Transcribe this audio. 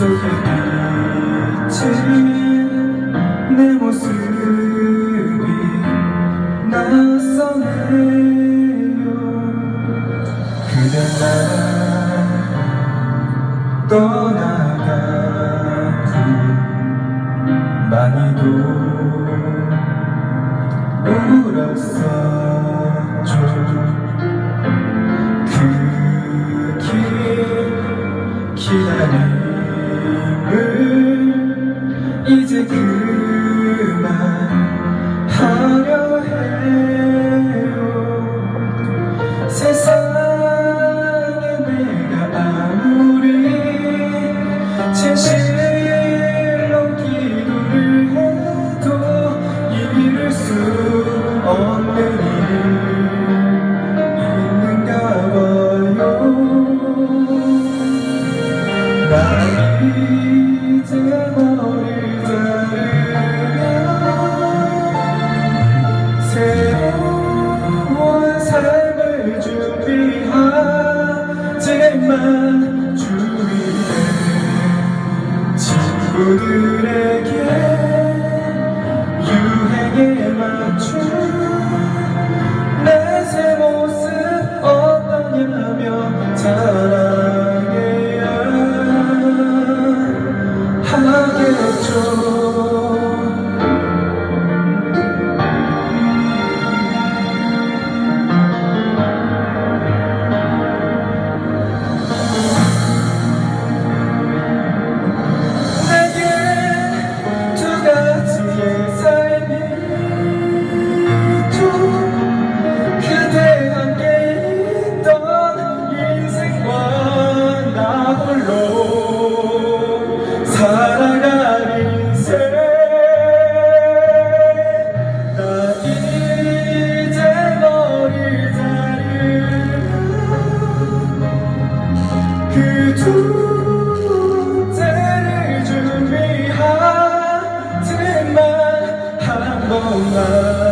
속에 비친 내 모습이 낯선해요. 그대 나 떠나가고 많이도 울었어 이제 그만 하려 해. Mama